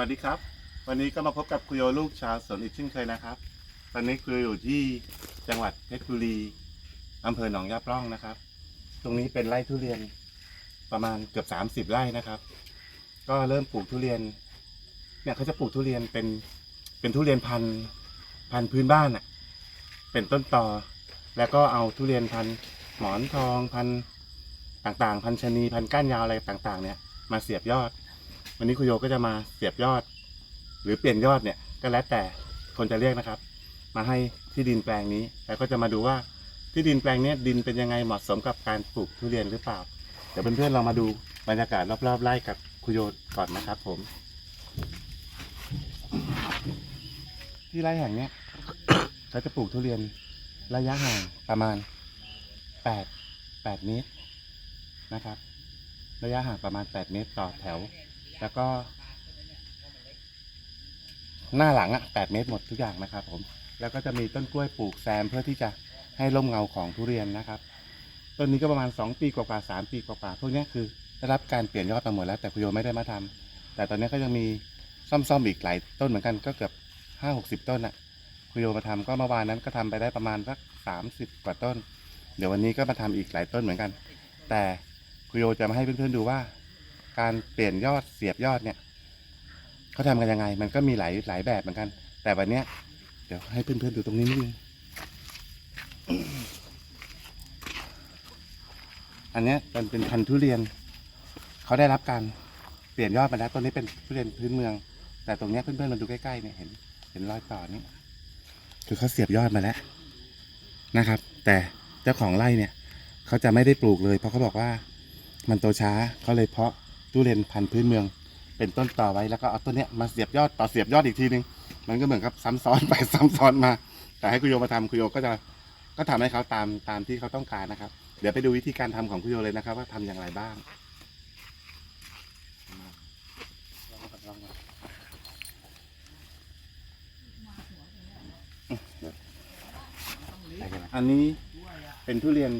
วัสดีครับ วันนี้ก็มาพบกับคุยโยลูกชาวสวนอีกเช่นเคยนะครับ ตอนนี้คุยอยู่ที่จังหวัดเพชรบุรีอำเภอหนองยาปล่องนะครับ ตรงนี้เป็นไร่ทุเรียนประมาณเกือบสามสิบไร่นะครับ ก็เริ่มปลูกทุเรียน เนี่ยเขาจะปลูกทุเรียนเป็นเป็นทุเรียนพันธุ์พันธุ์พื้นบ้านอะ เป็นต้นตอ แล้วก็เอาทุเรียนพันธุ์หมอนทองพันธุ์ต่างๆ พันธุ์ชะนีพันธุ์ก้านยาวอะไรต่างๆ เนี่ยมาเสียบยอด วันนี้คุยโยก็จะมาเสียบยอด หรือเปลี่ยนยอดเนี่ยก็แล้วแต่คนจะเรียกนะครับ มาให้ที่ดินแปลงนี้ แล้วก็จะมาดูว่าที่ดินแปลงนี้ดินเป็นยังไงเหมาะสมกับการปลูกทุเรียนหรือเปล่า เดี๋ยวเพื่อนๆเรามาดูบรรยากาศรอบๆไร่กับคุยโยก่อนนะครับ ผม ที่ไร่แห่งเนี้ยเขาจะปลูกทุเรียนระยะห่างประมาณแปดแปดเมตรนะครับ ระยะห่างประมาณแปดเมตรต่อแถว แล้วก็ หน้าหลังอะแปดเมตรหมดทุกอย่างนะครับ ผม แล้วก็จะมีต้นกล้วยปลูกแซมเพื่อที่จะให้ร่มเงาของทุเรียนนะครับ ต้นนี้ก็ประมาณสองปีกว่าๆสามปีกว่าๆพวกนี้คือได้รับการเปลี่ยนยอดมาหมดแล้วแต่คุโยไม่ได้มาทำแต่ตอนนี้ก็ยังมีซ่อมๆอีกหลายต้นเหมือนกันก็เกือบห้าหกสิบต้นอะคุโยมาทำก็เมื่อวานนั้นก็ทำไปได้ประมาณสักสามสิบกว่าต้น เดี๋ยววันนี้ก็มาทำอีกหลายต้นเหมือนกัน แต่คุโยจะมาให้เพื่อนๆดูว่า การเปลี่ยนยอดเสียบยอดเนี่ยเขาทำกันยังไง มันก็มีหลายหลายแบบเหมือนกัน แต่วันเนี้ยเดี๋ยวให้เพื่อนๆดูตรงนี้นิดนึงอันเนี้ยมันเป็นพันธุ์ทุเรียนเขาได้รับการเปลี่ยนยอดมาแล้วต้นนี้เป็นทุเรียนพื้นเมือง แต่ตรงเนี้ยเพื่อนๆมาดูใกล้ๆเนี่ยเห็น เห็นรอยต่อนี่คือเขาเสียบยอดมาแล้วนะครับ แต่เจ้าของไร่เนี่ยเขาจะไม่ได้ปลูกเลย เพราะเขาบอกว่ามันโตช้าเขาเลยเพาะ ทุเรียนพันธุ์พื้นเมือง เป็นต้นต่อไว้แล้วก็เอาต้นเนี้ยมาเสียบยอดต่อเสียบยอดอีกทีนึง มันก็เหมือนกับซ้ำซ้อนไปซ้ำซ้อนมา แต่ให้คุโยมาทำคุโยก็จะก็ทำให้เขาตามตามที่เขาต้องการนะครับ เดี๋ยวไปดูวิธีการทำของคุโยเลยนะครับ ว่าทำอย่างไรบ้างอันนี้เป็นทุเรียน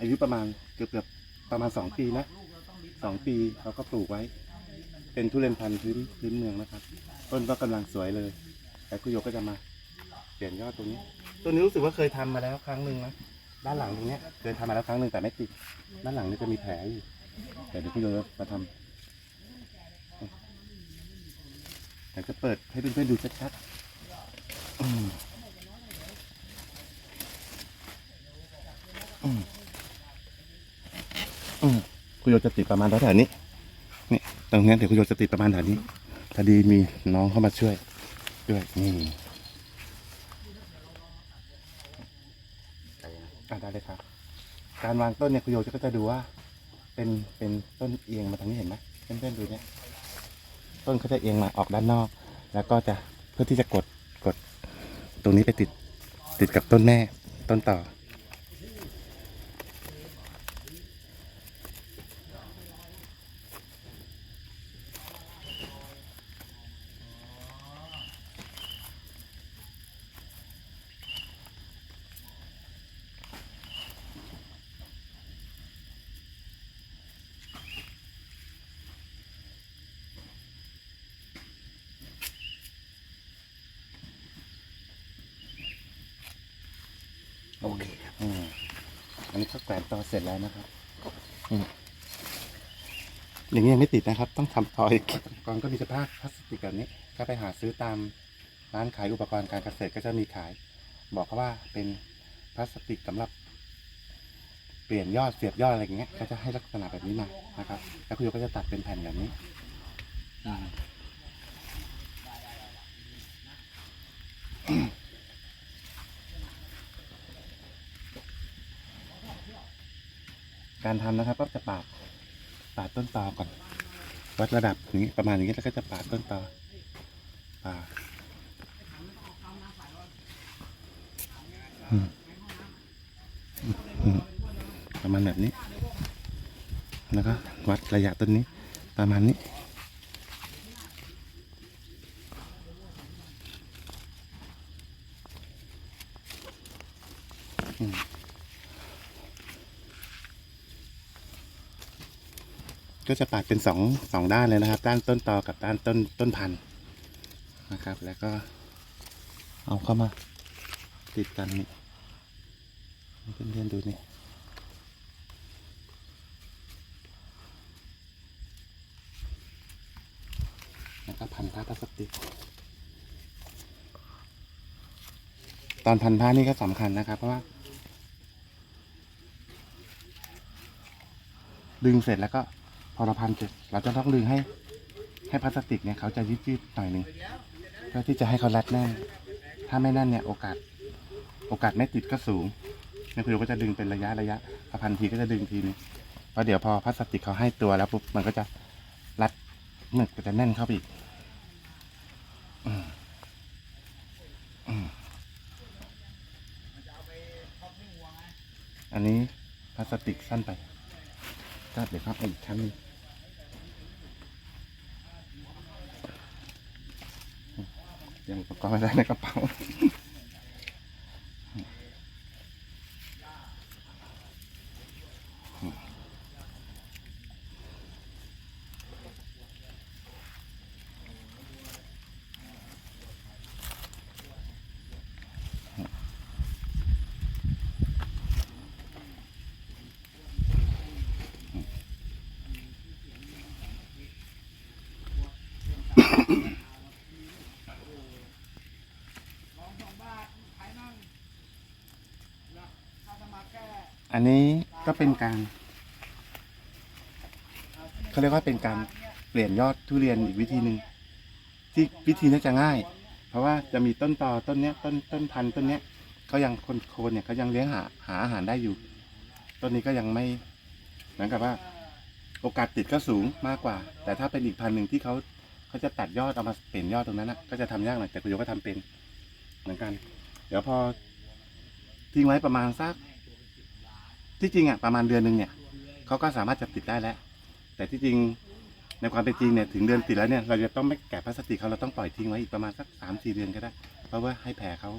อายุประมาณเกือบเกือบประมาณสองปีนะ สองปีเขาก็ปลูกไว้ เป็นทุเรียนพันธุ์พื้นพื้นเมืองนะครับ ต้นก็กำลังสวยเลย แต่คุโยก็จะมา เปลี่ยนยอดตรงนี้ตัวนี้รู้สึกว่าเคยทำมาแล้วครั้งหนึ่งนะด้านหลังตรงเนี้ยเคยทำมาแล้วครั้งหนึ่งแต่ไม่ติดด้านหลังนี่จะมีแผลอยู่แต่เดี๋ยวคุโยมาทำแต่จะเปิดให้เพื่อนๆดูชัดๆอืมอืมอืม คุณโยจะติดประมาณแถวๆนี้นี่ตรงนี้เดี๋ยวคุณโยจะติดประมาณแถวนี้พอดีมีน้องเข้ามาช่วยด้วยนี่อะได้เลยครับ การวางต้นเนี่ยคุณโยจะก็จะดูว่าเป็นเป็นต้นเอียงมาทางนี้เห็นไหมเพื่อนๆดูเนี่ยต้นเขาจะเอียงมาออกด้านนอก แล้วก็จะเพื่อที่จะกดกด ตรงนี้ไปติดติดกับต้นแม่ต้นต่อ โอเคครับอืมอันนี้ก็แขวนต่อเสร็จแล้วนะครับอืมอย่างนี้ยังไม่ติดนะครับ ต้องทำต่ออีกอุปกรณ์ก็มีสภาพพลาสติกแบบนี้ก็ไปหาซื้อตามร้านขายอุปกรณ์การเกษตรก็จะมีขาย บอกเขาว่าเป็นพลาสติกสำหรับ เปลี่ยนยอดเสียบยอดอะไรอย่างเงี้ยก็จะให้ลักษณะแบบนี้มานะครับ แล้วคุณโยก็จะตัดเป็นแผ่นแบบนี้ อืม การทำนะครับก็จะปาดปาดต้นตอก่อนวัดระดับอย่างนี้ประมาณอย่างนี้แล้วก็จะปาดต้นตอปาดประมาณแบบนี้ แล้วก็วัดระยะต้นนี้ประมาณนี้อืม ก็จะปาดเป็นสองสองด้านเลยนะครับ ด้านต้นตอกับด้านต้นต้นพันธุ์นะครับ แล้วก็เอาเข้ามา ติดกันนี่เพื่อนๆดูนี่แล้วก็พันผ้าพลาสติกตอนพันผ้านี่ก็สำคัญนะครับ เพราะว่าดึงเสร็จแล้วก็ พอเราพันเสร็จเราจะต้องดึงให้ ให้พลาสติกเนี่ยเขาจะยืดๆหน่อยหนึ่งเพื่อที่จะให้เขารัดแน่น ถ้าไม่แน่นเนี่ยโอกาส โอกาสไม่ติดก็สูงนี่คือเราก็จะดึงเป็นระยะระยะพอพันทีก็จะดึงทีนึงเพราะเดี๋ยวพอพลาสติกเขาให้ตัวแล้วปุ๊บมันก็จะรัดหนึบก็จะแน่นเข้าไปอีกอันนี้พลาสติกสั้นไปก็เดี๋ยวครับอีกชั้นนึง ยังอุปกรณ์ไม่ได้ในกระเป๋า อันนี้ก็เป็นการเขาเรียกว่าเป็นการเปลี่ยนยอดทุเรียนอีกวิธีหนึ่งที่วิธีนี้จะง่าย เพราะว่าจะมีต้นตอต้นเนี้ยต้นต้นพันธุ์ต้นเนี้ยเขายังคนโคนเนี่ยเขายังเลี้ยงหาหาอาหารได้อยู่ ต้นนี้ก็ยังไม่เหมือนกับว่า โอกาสติดก็สูงมากกว่า แต่ถ้าเป็นอีกพันหนึ่งที่เขาเขาจะตัดยอดเอามาเปลี่ยนยอดตรงนั้นนะก็จะทำยากหน่อยแต่คุณโยก็ทำเป็นเหมือนกัน เดี๋ยวพอทิ้งไว้ประมาณสัก ที่จริงอะประมาณเดือนหนึ่งเนี่ยเขาก็สามารถจะติดได้แล้ว แต่ที่จริงในความเป็นจริงเนี่ยถึงเดือนติดแล้วเนี่ยเราจะต้องไม่แกะพลาสติกเขาเราต้องปล่อยทิ้งไว้อีกประมาณสักสามสี่เดือนก็ได้ เพราะว่าให้แผลเขา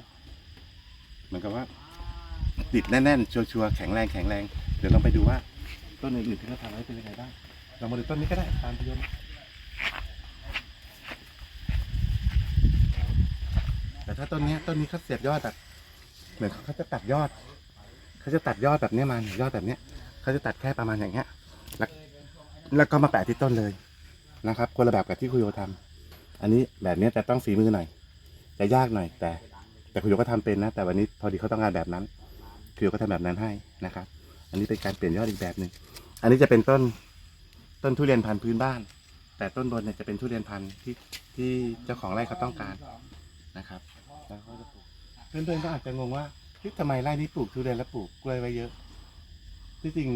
เหมือนกับว่า ติดแน่นๆชัวร์ๆแข็งแรงแข็งแรงเดี๋ยวเราไปดูว่าต้นอื่นๆที่เขาทำไว้เป็นยังไงบ้างเรามาดูต้นนี้ก็ได้ตามพยนต์แต่ถ้าต้นนี้ต้นนี้เขาเสียบยอดแบบเหมือนเขาจะตัดยอด เขาจะตัดยอดแบบนี้มาเนี่ยยอดแบบเนี้ยเขาจะตัดแค่ประมาณอย่างเงี้ยแล้วแล้วก็มาแปะที่ต้นเลยนะครับ คนละแบบกับที่คุยโยทำอันนี้แบบนี้ยจะต้องฝีมือหน่อย จะยากหน่อย แต่ แต่คุยโยก็ทำเป็นนะ แต่วันนี้พอดีเขาต้องการแบบนั้นคุยโยก็ทำแบบนั้นให้นะครับ อันนี้เป็นการเปลี่ยนยอดอีกแบบหนึ่งอันนี้จะเป็นต้นต้นทุเรียนพันธุ์พื้นบ้าน แต่ต้นบนเนี่ยจะเป็นทุเรียนพันธุ์ที่ที่เจ้าของไร่เขาต้องการนะครับ แล้วก็จะปลูกเพื่อนๆก็อาจจะงงว่า เฮ้ยทำไมไร่นี้ปลูกทุเรียนแล้วปลูกกล้วยไว้เยอะ ที่จริง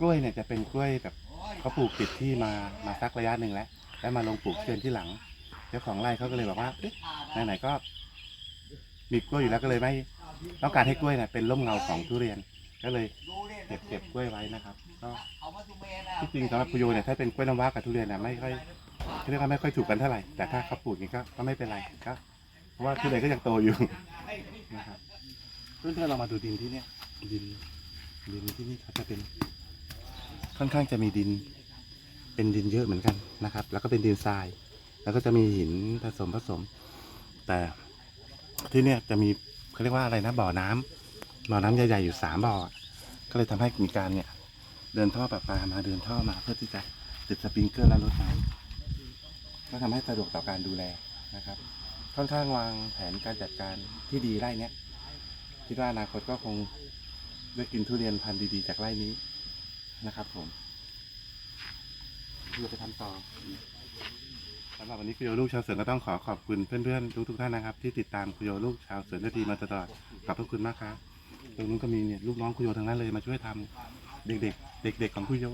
กล้วยเนี่ยจะเป็นกล้วยแบบเขาปลูกติดที่มามาสักระยะหนึ่งแล้วแล้วมาลงปลูกเชิญที่หลัง เจ้าของไร่เขาก็เลยบอกว่าเอ๊ะไหนๆก็ มีกล้วยอยู่แล้วก็เลยไม่ต้องการให้กล้วยเนี่ยเป็นร่มเงาของทุเรียน ก็เลยเก็บเก็บกล้วยไว้นะครับก็ที่จริงสำหรับคุโยเนี่ยถ้าเป็นกล้วยน้ำว้ากับทุเรียนเนี่ยไม่ค่อยเรียกว่าไม่ค่อยถูกกันเท่าไหร่แต่ถ้าเขาปลูกนี้ก็ก็ไม่เป็นไรก็เพราะว่าทุเรียนก็ยังโตอยู่นะครับ เพื่อนๆเรามาดูดินที่เนี่ยดินดินที่นี่เขาจะเป็น ค่อนข้างจะมีดิน เป็นดินเยอะเหมือนกันนะครับ แล้วก็เป็นดินทราย แล้วก็จะมีหินผสมผสม แต่ที่เนี่ยจะมีเขาเรียกว่าอะไรนะบ่อน้ำบ่อน้ำใหญ่ๆอยู่สามบ่อก็เลยทำให้มีการเนี่ย เดินท่อประปามาเดินท่อมาเพื่อที่จะติดสปริงเกอร์และรดน้ำก็ทำให้สะดวกต่อการดูแลนะครับ ค่อนข้างวางแผนการจัดการที่ดีไร่เนี้ย คิดว่าอนาคตก็คงได้กินทุเรียนพันธุ์ดีๆ จากไร่นี้นะครับ ผมเพื่อไปทำต่อสำหรับวันนี้คุยโยลูกชาวสวนก็ต้องขอขอบคุณเพื่อนๆทุกๆท่านนะครับ ที่ติดตามคุยโยลูกชาวสวนนาทีมาตลอดขอบพระคุณมากครับตรงนู้นก็มีเนี่ยลูกน้องคุยโยทั้งนั้นเลยมาช่วยทำเด็กๆ เด็ก ๆ ของคุยโย